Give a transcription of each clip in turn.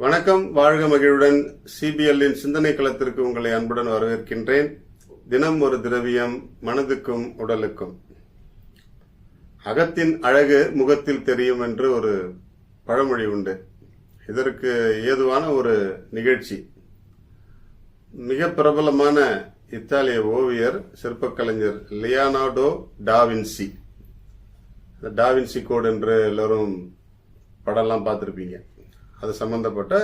வணக்கம். வாழ்க மகிழ்வுடன் சிபிஎல்லின் சிந்தனை களத்திற்கு உங்களை அன்புடன் வரவேற்கின்றேன். தினம் ஒரு திரவியம் மனதுக்கும் உடலுக்கும். அகத்தின் அழகு முகத்தில் தெரியும் என்று ஒரு பழமொழி உண்டு. இதற்கு ஏதுவான ஒரு நிகழ்ச்சி. மிக பிரபலமான இத்தாலிய ஓவியர் சிற்பக்கலைஞர் Leonardo da Vinci da Vinci code என்று எல்லோரும் படம்லாம் பார்த்துருப்பீங்க. அது சம்பந்தப்பட்ட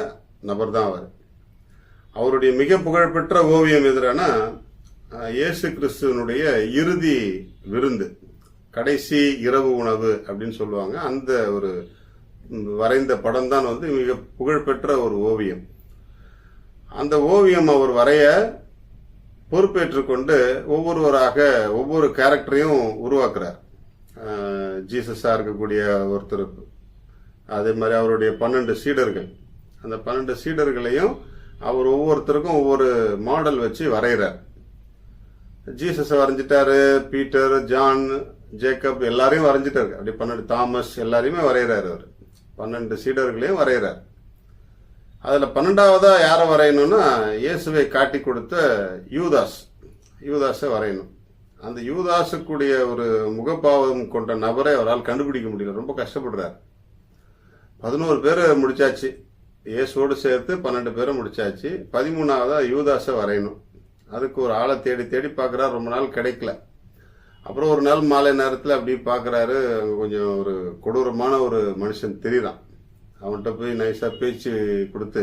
நபர் தான் அவர். அவருடைய மிக புகழ்பெற்ற ஓவியம் எதிரானா இயேசு கிறிஸ்துவனுடைய இறுதி விருந்து கடைசி இரவு உணவு அப்படின்னு சொல்லுவாங்க. அந்த ஒரு வரைந்த படம் தான் வந்து மிக புகழ்பெற்ற ஒரு ஓவியம். அந்த ஓவியம் அவர் வரைய பொறுப்பேற்றுக்கொண்டு ஒவ்வொருவராக ஒவ்வொரு கேரக்டரையும் உருவாக்குறார். ஜீசஸாக இருக்கக்கூடிய ஒருத்தர் அதே மாதிரி அவருடைய பன்னெண்டு சீடர்கள். அந்த பன்னெண்டு சீடர்களையும் அவர் ஒவ்வொருத்தருக்கும் ஒவ்வொரு மாடல் வச்சு வரைகிறார். ஜீசஸ் வரைஞ்சிட்டாரு பீட்டர் ஜான் ஜேக்கப் எல்லாரையும் வரைஞ்சிட்டாரு. அப்படி பன்னெண்டு தாமஸ் எல்லாரையுமே வரைகிறார் அவர். பன்னெண்டு சீடர்களையும் வரைகிறார். அதில் பன்னெண்டாவதா யாரை வரையணும்னா இயேசுவை காட்டி கொடுத்த யூதாஸ். யூதாஸை வரையணும். அந்த யூதாஸுக்குடைய ஒரு முகபாவம் கொண்ட நபரை அவரால் கண்டுபிடிக்க முடியல. ரொம்ப கஷ்டப்படுறார். பதினோரு பேர் முடிச்சாச்சு. இயேசுவோடு சேர்த்து பன்னெண்டு பேரை முடிச்சாச்சு. பதிமூணாவதா யூதாஸை வரையணும். அதுக்கு ஒரு ஆளை தேடி தேடி பார்க்குறாரு. ரொம்ப நாள் கிடைக்கல. அப்புறம் ஒரு நாள் மாலை நேரத்தில் அப்படி பார்க்குறாரு. அங்கே கொஞ்சம் ஒரு கொடூரமான ஒரு மனுஷன் தெரியுறான். அவன்கிட்ட போய் நைஸாக பேச்சு கொடுத்து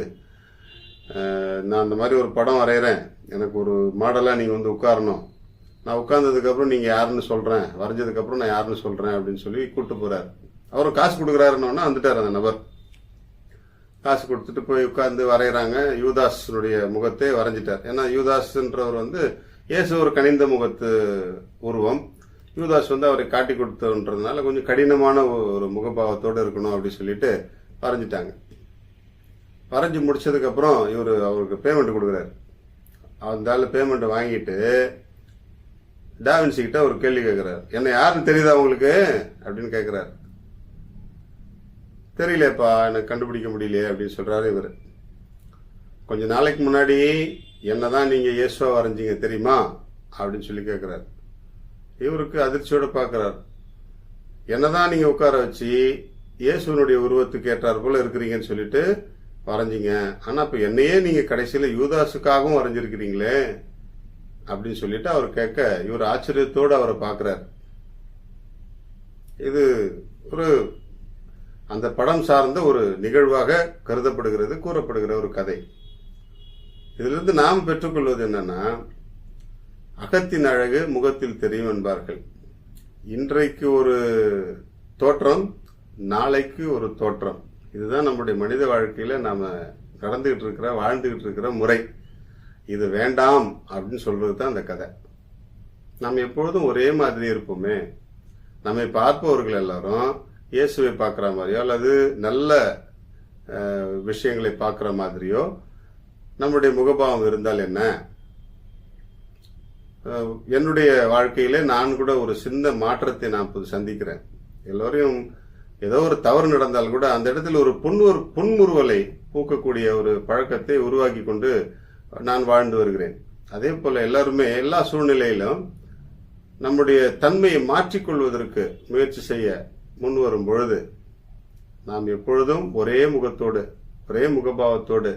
நான் அந்த மாதிரி ஒரு படம் வரைகிறேன் எனக்கு ஒரு மாடலாக நீங்கள் வந்து உட்காரணும். நான் உட்கார்ந்ததுக்கப்புறம் நீங்கள் யாருன்னு சொல்கிறேன் வரைஞ்சதுக்கப்புறம் நான் யாருன்னு சொல்கிறேன் அப்படின்னு சொல்லி கூப்பிட்டு போகிறார் அவர் காசு கொடுக்குறாருன்னொன்னே வந்துட்டார் அந்த நபர். காசு கொடுத்துட்டு போய் உட்கார்ந்து வரைகிறாங்க யூதாஸனுடைய முகத்தை வரைஞ்சிட்டார். ஏன்னா யூதாஸ்ன்றவர் வந்து இயேசு ஒரு கனிந்த முகத்து உருவம். யூதாஸ் வந்து அவரை காட்டி கொடுத்தன்றதுனால கொஞ்சம் கடினமான ஒரு முகபாவத்தோடு இருக்கணும் அப்படின்னு சொல்லிட்டு வரைஞ்சிட்டாங்க. வரைஞ்சி முடிச்சதுக்கப்புறம் இவர் அவருக்கு பேமெண்ட் கொடுக்குறாரு. அந்த ஆள் பேமெண்ட் வாங்கிட்டு டாவின்சி கிட்ட ஒரு கேள்வி கேட்குறாரு என்ன யாருன்னு தெரியுதா உங்களுக்கு? அப்படின்னு கேட்குறாரு தெரியலப்பா எனக்கு கண்டுபிடிக்க முடியலையே அப்படின்னு சொல்கிறாரு இவர். கொஞ்ச நாளைக்கு முன்னாடி என்னதான் நீங்கள் இயேசுவா வரைஞ்சீங்க தெரியுமா? அப்படின்னு சொல்லி கேட்குறாரு இவருக்கு அதிர்ச்சியோடு பார்க்குறாரு என்ன தான் நீங்கள் உட்கார வச்சு இயேசுவனுடைய உருவத்துக்கு ஏற்றார் போல் இருக்கிறீங்கன்னு சொல்லிட்டு வரைஞ்சிங்க. ஆனால் இப்போ என்னையே நீங்கள் கடைசியில் யூதாஸுக்காகவும் வரைஞ்சிருக்கிறீங்களே அப்படின்னு சொல்லிட்டு அவர் கேட்க இவர் ஆச்சரியத்தோடு அவரை பார்க்குறார் இது ஒரு அந்த படம் சார்ந்த ஒரு நிகழ்வாக கருதப்படுகிறது கூறப்படுகிற ஒரு கதை. இதிலிருந்து நாம் பெற்றுக்கொள்வது என்னன்னா அகத்தின் அழகு முகத்தில் தெரியும் என்பார்கள். இன்றைக்கு ஒரு தோற்றம் நாளைக்கு ஒரு தோற்றம். இதுதான் நம்முடைய மனித வாழ்க்கையில நாம நடந்துகிட்டு இருக்கிற வாழ்ந்துகிட்டு இருக்கிற முறை. இது வேண்டாம் அப்படின்னு சொல்றது தான் அந்த கதை. நாம் எப்பொழுதும் ஒரே மாதிரி இருப்போமே. நம்மை பார்ப்பவர்கள் எல்லாரும் இயேசுவை பார்க்குற மாதிரியோ அல்லது நல்ல விஷயங்களை பார்க்குற மாதிரியோ நம்முடைய முகபாவம் இருந்தால் என்ன? என்னுடைய வாழ்க்கையிலே நான் கூட ஒரு சின்ன மாற்றத்தை நான் இப்போது சந்திக்கிறேன். எல்லோரையும் ஏதோ ஒரு தவறு நடந்தால் கூட அந்த இடத்துல ஒரு புன்முறு புன்முறுவலை பூக்கக்கூடிய ஒரு பழக்கத்தை உருவாக்கி கொண்டு நான் வாழ்ந்து வருகிறேன். அதே போல எல்லாருமே எல்லா சூழ்நிலையிலும் நம்முடைய தன்மையை மாற்றிக்கொள்வதற்கு முயற்சி செய்ய முன் வரும் பொழுது நாம் எப்பொழுதும் ஒரே முகத்தோடு ஒரே முகபாவத்தோடு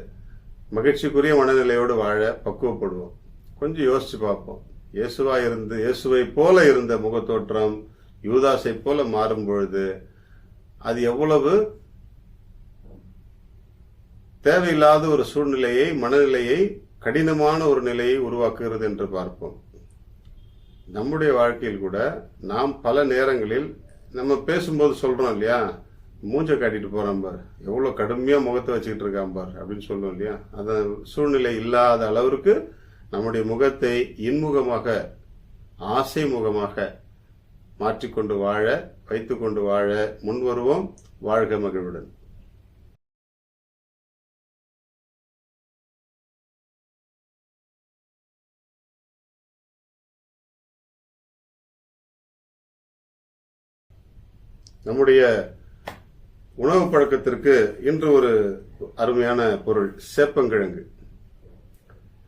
மகிழ்ச்சிக்குரிய மனநிலையோடு வாழ பக்குவப்படுவோம். கொஞ்சம் யோசிச்சு பார்ப்போம். இயேசுவா இருந்து இயேசுவை போல இருந்த முகத்தோற்றம் யூதாசை போல மாறும் பொழுது அது எவ்வளவு தேவையில்லாத ஒரு சூழ்நிலையை மனநிலையை கடினமான ஒரு நிலையை உருவாக்குகிறது என்று பார்ப்போம். நம்முடைய வாழ்க்கையில் கூட நாம் பல நேரங்களில் நம்ம பேசும்போது சொல்றோம் இல்லையா? மூஞ்ச காட்டிட்டு போறான் பார். எவ்வளவு கடுமையா முகத்தை வச்சுக்கிட்டு இருக்கான் பார் அப்படின்னு சொல்றோம் இல்லையா? அந்த சூழ்நிலை இல்லாத அளவிற்கு நம்முடைய முகத்தை இன்முகமாக ஆசை முகமாக மாற்றிக்கொண்டு வாழ வைத்துக்கொண்டு வாழ முன்வருவோம் வாழ்க மகிழ்வுடன். நம்முடைய உணவு பழக்கத்திற்கு இன்று ஒரு அருமையான பொருள் சேப்பங்கிழங்கு.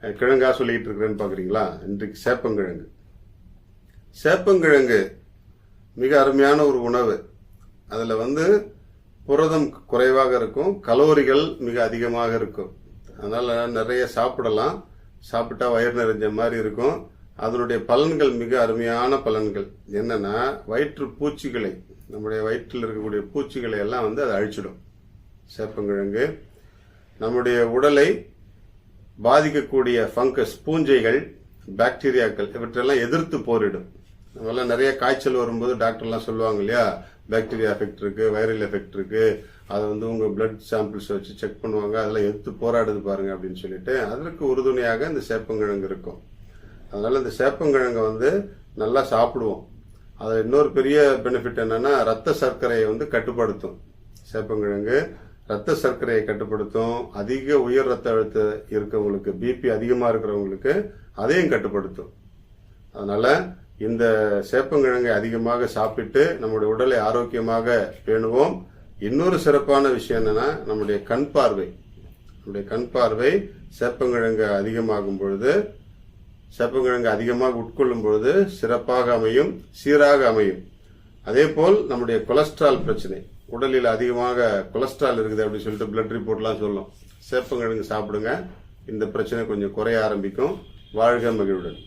கிழங்கா சொல்லிட்டு இருக்கிறேன்னு பாக்குறீங்களா? இன்றைக்கு சேப்பங்கிழங்கு. சேப்பங்கிழங்கு மிக அருமையான ஒரு உணவு. அதுல வந்து புரதம் குறைவாக இருக்கும் கலோரிகள் மிக அதிகமாக இருக்கும். அதனால நிறைய சாப்பிடலாம். சாப்பிட்டா வயிறு நிறைஞ்ச மாதிரி இருக்கும். அதனுடைய பலன்கள் மிக அருமையான பலன்கள். என்னன்னா வயிற்று பூச்சிகளை நம்முடைய வயிற்றில் இருக்கக்கூடிய பூச்சிகளை எல்லாம் வந்து அதை அழிச்சிடும். சேப்பங்கிழங்கு. நம்முடைய உடலை பாதிக்கக்கூடிய ஃபங்கஸ் பூஞ்சைகள் பாக்டீரியாக்கள் இவற்றெல்லாம் எதிர்த்து போரிடும். நம்மளாம் நிறைய காய்ச்சல் வரும்போது டாக்டர்லாம் சொல்லுவாங்க இல்லையா? பாக்டீரியா எஃபெக்ட் இருக்கு வைரல் எஃபெக்ட் இருக்கு. அதை வந்து உங்க பிளட் சாம்பிள்ஸ் வச்சு செக் பண்ணுவாங்க. அதெல்லாம் எடுத்து போராடுது பாருங்க அப்படின்னு சொல்லிட்டு அதற்கு உறுதுணையாக இந்த சேப்பங்கிழங்கு இருக்கும். அதனால இந்த சேப்பங்கிழங்கை வந்து நல்லா சாப்பிடுவோம். அதில் இன்னொரு பெரிய பெனிஃபிட் என்னன்னா ரத்த சர்க்கரையை வந்து கட்டுப்படுத்தும். சேப்பங்கிழங்கு ரத்த சர்க்கரையை கட்டுப்படுத்தும். அதிக உயர் ரத்த அழுத்தம் இருக்கவங்களுக்கு பிபி அதிகமாக இருக்கிறவங்களுக்கு அதையும் கட்டுப்படுத்தும். அதனால இந்த சேப்பங்கிழங்கை அதிகமாக சாப்பிட்டு நம்முடைய உடலை ஆரோக்கியமாக பேணுவோம். இன்னொரு சிறப்பான விஷயம் என்னன்னா நம்முடைய கண் பார்வை. நம்முடைய கண் பார்வை சேப்பங்கிழங்கு அதிகமாகும் பொழுது சேப்பங்கிழங்கு அதிகமாக உட்கொள்ளும் பொழுது சிறப்பாக அமையும் சீராக அமையும். அதே போல் நம்முடைய கொலஸ்ட்ரால் பிரச்சனை. உடலில் அதிகமாக கொலஸ்ட்ரால் இருக்குது அப்படின்னு சொல்லிட்டு பிளட் ரிப்போர்ட்லாம் சொல்லும். சேப்பங்கிழங்கு சாப்பிடுங்க. இந்த பிரச்சனை கொஞ்சம் குறைய ஆரம்பிக்கும். வாழ்க மகிழ்வுடன்